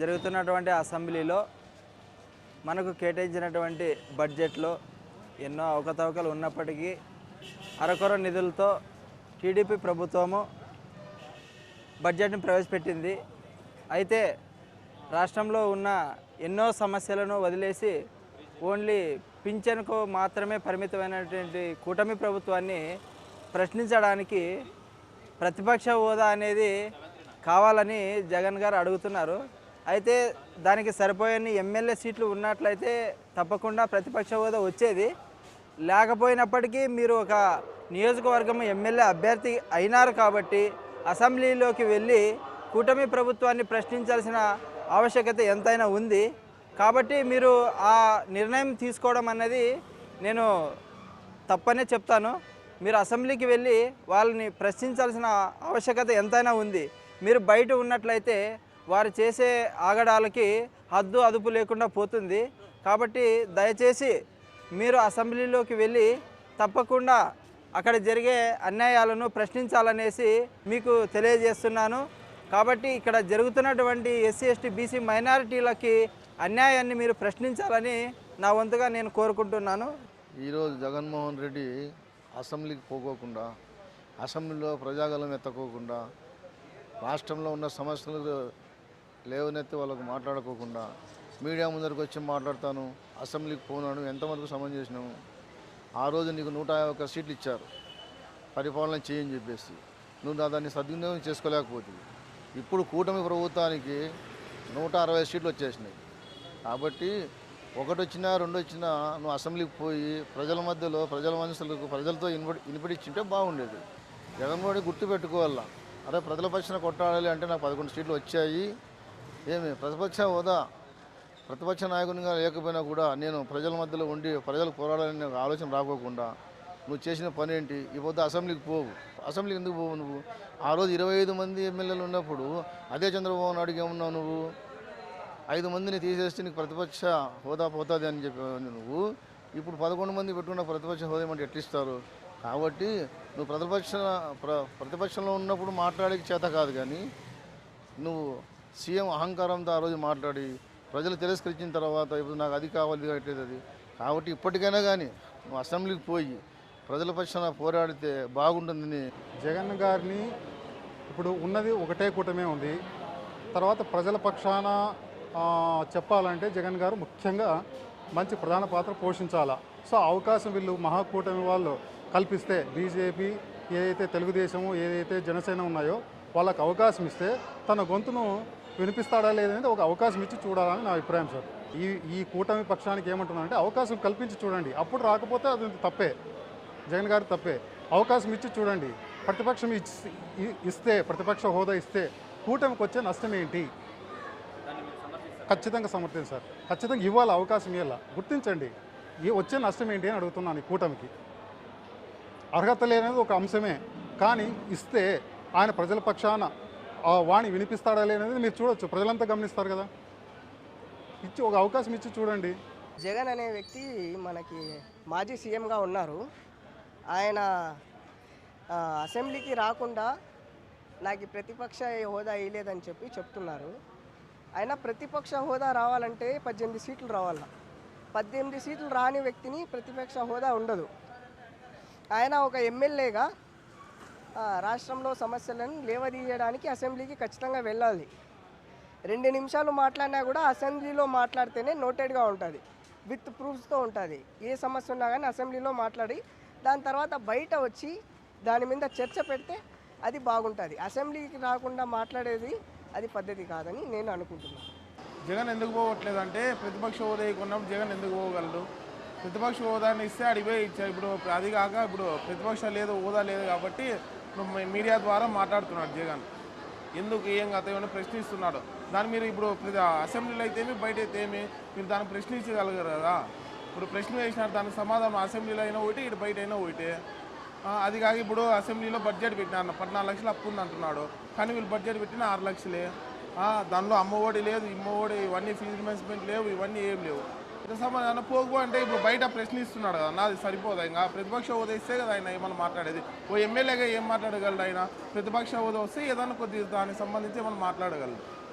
జరుగుతున్నటువంటి అసెంబ్లీలో మనకు కేటాయించినటువంటి బడ్జెట్లో ఎన్నో అవకతవకలు ఉన్నప్పటికీ అరకొర నిధులతో టీడీపీ ప్రభుత్వము బడ్జెట్ను ప్రవేశపెట్టింది. అయితే రాష్ట్రంలో ఉన్న ఎన్నో సమస్యలను వదిలేసి ఓన్లీ పింఛన్కు మాత్రమే పరిమితమైనటువంటి కూటమి ప్రభుత్వాన్ని ప్రశ్నించడానికి ప్రతిపక్ష హోదా అనేది కావాలని జగన్ గారు అడుగుతున్నారు. అయితే దానికి సరిపోయని ఎమ్మెల్యే సీట్లు ఉన్నట్లయితే తప్పకుండా ప్రతిపక్ష హోదా వచ్చేది. లేకపోయినప్పటికీ మీరు ఒక నియోజకవర్గం ఎమ్మెల్యే అభ్యర్థి అయినారు కాబట్టి అసెంబ్లీలోకి వెళ్ళి కూటమి ప్రభుత్వాన్ని ప్రశ్నించాల్సిన ఆవశ్యకత ఎంతైనా ఉంది. కాబట్టి మీరు ఆ నిర్ణయం తీసుకోవడం అన్నది నేను తప్పనే చెప్తాను. మీరు అసెంబ్లీకి వెళ్ళి వాళ్ళని ప్రశ్నించాల్సిన ఆవశ్యకత ఎంతైనా ఉంది. మీరు బయట ఉన్నట్లయితే వారు చేసే ఆగడాలకి హద్దు అదుపు లేకుండా పోతుంది. కాబట్టి దయచేసి మీరు అసెంబ్లీలోకి వెళ్ళి తప్పకుండా అక్కడ జరిగే అన్యాయాలను ప్రశ్నించాలనేసి మీకు తెలియజేస్తున్నాను. కాబట్టి ఇక్కడ జరుగుతున్నటువంటి ఎస్సీ ఎస్టీ బీసీ మైనారిటీలకి అన్యాయాన్ని మీరు ప్రశ్నించాలని నా వంతుగా నేను కోరుకుంటున్నాను. ఈరోజు జగన్మోహన్ రెడ్డి అసెంబ్లీకి పోకోకుండా అసెంబ్లీలో ప్రజాగలం ఎత్తకోకుండా రాష్ట్రంలో ఉన్న సమస్యలు లేవనెత్తి వాళ్ళకు మాట్లాడుకోకుండా మీడియా ముందరికి వచ్చి మాట్లాడతాను అసెంబ్లీకి పోనాను ఎంతవరకు సమం చేసినాము. ఆ రోజు నీకు నూట ఒక్క సీట్లు ఇచ్చారు. పరిపాలన చేయని చెప్పేసి. నువ్వు దాన్ని సద్వినియోగం చేసుకోలేకపోతుంది ఇప్పుడు కూటమి ప్రభుత్వానికి నూట అరవై సీట్లు వచ్చేసినాయి. కాబట్టి ఒకటి వచ్చినా రెండు వచ్చినా నువ్వు అసెంబ్లీకి పోయి ప్రజల మధ్యలో ప్రజల మనసులకు ప్రజలతో ఇన్పడి ఇన్పడిచ్చింటే బాగుండేది. జగన్మోహన్ గుర్తు పెట్టుకోవాలా అరే ప్రజల పక్షాన కొట్టాడాలి అంటే నాకు పదకొండు సీట్లు వచ్చాయి. ఏమి? ప్రతిపక్ష హోదా ప్రతిపక్ష నాయకునిగా లేకపోయినా కూడా నేను ప్రజల మధ్యలో ఉండి ప్రజలు పోరాడాలని ఆలోచన రాకోకుండా నువ్వు చేసిన పని ఏంటి? ఈ పొద్దు అసెంబ్లీకి పోవు అసెంబ్లీకి ఎందుకు పోవు నువ్వు? ఆ రోజు ఇరవై ఐదు మంది ఎమ్మెల్యేలు ఉన్నప్పుడు అదే చంద్రబాబు నాయుడు ఏమున్నావు నువ్వు? ఐదు మందిని తీసేస్తే నీకు ప్రతిపక్ష హోదా పోతుంది అని చెప్పి నువ్వు. ఇప్పుడు పదకొండు మంది పెట్టుకున్న ప్రతిపక్ష హోదా ఏమంటే ఎట్లిస్తారు కాబట్టి నువ్వు ప్రతిపక్ష ప్ర ప్రతిపక్షంలో ఉన్నప్పుడు మాట్లాడే చేత కాదు కానీ నువ్వు సీఎం అహంకారంతో ఆ రోజు మాట్లాడి ప్రజలు తిరస్కరించిన తర్వాత ఇప్పుడు నాకు అది కావాలి ఇది కట్టేది అది. కాబట్టి ఇప్పటికైనా కానీ నువ్వు అసెంబ్లీకి పోయి ప్రజల పక్షాన పోరాడితే బాగుంటుందని జగన్ గారిని ఇప్పుడు ఉన్నది ఒకటే కూటమే ఉంది. తర్వాత ప్రజల పక్షాన చెప్పాలంటే జగన్ గారు ముఖ్యంగా మంచి ప్రధాన పాత్ర పోషించాలా. సో అవకాశం వీళ్ళు మహాకూటమి వాళ్ళు కల్పిస్తే బీజేపీ ఏదైతే తెలుగుదేశము ఏదైతే జనసేన ఉన్నాయో వాళ్ళకు అవకాశం ఇస్తే తన గొంతును వినిపిస్తాడా లేదనేది ఒక అవకాశం ఇచ్చి చూడాలని నా అభిప్రాయం సార్. ఈ ఈ కూటమి పక్షానికి ఏమంటున్నానంటే అవకాశం కల్పించి చూడండి. అప్పుడు రాకపోతే అది తప్పే. జగన్ గారు తప్పే. అవకాశం ఇచ్చి చూడండి. ప్రతిపక్షం ఇస్తే ప్రతిపక్ష హోదా ఇస్తే కూటమికి వచ్చే నష్టం ఏంటి? ఖచ్చితంగా సమర్థించారు ఖచ్చితంగా ఇవ్వాలి అవకాశం ఇవ్వాల గుర్తించండి. ఈ వచ్చే నష్టం ఏంటి అని అడుగుతున్నాను ఈ కూటమికి. అర్హత లేనిది ఒక అంశమే. కానీ ఇస్తే ఆయన ప్రజల పక్షాన ఆ వాణి వినిపిస్తాడా లేనిది మీరు చూడొచ్చు. ప్రజలంతా గమనిస్తారు కదా. ఇచ్చి ఒక అవకాశం ఇచ్చి చూడండి. జగన్ అనే వ్యక్తి మనకి మాజీ సీఎంగా ఉన్నారు. ఆయన అసెంబ్లీకి రాకుండా నాకు ప్రతిపక్ష హోదా వేయలేదని చెప్పి చెప్తున్నారు. ఆయన ప్రతిపక్ష హోదా రావాలంటే పద్దెనిమిది సీట్లు రావాల? పద్దెనిమిది సీట్లు రాని వ్యక్తిని ప్రతిపక్ష హోదా ఉండదు. ఆయన ఒక ఎమ్మెల్యేగా రాష్ట్రంలో సమస్యలను లేవదీయడానికి అసెంబ్లీకి ఖచ్చితంగా వెళ్ళాలి. రెండు నిమిషాలు మాట్లాడినా కూడా అసెంబ్లీలో మాట్లాడితేనే నోటెడ్గా ఉంటుంది. విత్ ప్రూఫ్స్తో ఉంటుంది. ఏ సమస్య ఉన్నా కానీ అసెంబ్లీలో మాట్లాడి దాని తర్వాత బయట వచ్చి దాని మీద చర్చ పెడితే అది బాగుంటుంది. అసెంబ్లీకి రాకుండా మాట్లాడేది అది పద్ధతి కాదని నేను అనుకుంటున్నాను. జగన్ ఎందుకు పోవట్లేదు అంటే ప్రతిపక్ష హోదా జగన్ ఎందుకు పోగలడు? ప్రతిపక్ష హోదాని ఇస్తే అడిగిపోయి ఇచ్చారు. ఇప్పుడు అది కాక ఇప్పుడు ప్రతిపక్ష లేదు హోదా లేదు కాబట్టి మీడియా ద్వారా మాట్లాడుతున్నాడు జగన్. ఎందుకు ఏం కథ ఏమని ప్రశ్నిస్తున్నాడు దాన్ని మీరు ఇప్పుడు ప్రతి అసెంబ్లీలో అయితే ఏమి బయట అయితే ఏమి మీరు దాన్ని ప్రశ్నించగలగరు? కదా ఇప్పుడు ప్రశ్న వేసినారు దానికి సమాధానం అసెంబ్లీలో అయినా ఒకటి ఇటు బయట అయినా ఒకటి. అది కాక ఇప్పుడు అసెంబ్లీలో బడ్జెట్ పెట్టినారు పద్నాలుగు లక్షలు అప్పు ఉంది అంటున్నాడు. కానీ వీళ్ళు బడ్జెట్ పెట్టిన ఆరు లక్షలే. దానిలో అమ్మఒడి లేదు ఇమ్మఒడి ఇవన్నీ ఫీజు మెన్స్మెంట్ లేవు ఇవన్నీ ఏం లేవు. సమాధానం పోగు అంటే ఇప్పుడు బయట ప్రశ్నిస్తున్నాడు కదా నాది సరిపోదా ఇంకా? ప్రతిపక్ష హోదా ఇస్తే కదా ఆయన ఏమైనా మాట్లాడేది? ఓ ఎమ్మెల్యేగా ఏం మాట్లాడగలడు ఆయన? ప్రతిపక్ష హోదా వస్తే ఏదైనా కొద్దిగా దానికి సంబంధించి ఏమన్నా మాట్లాడగలడు.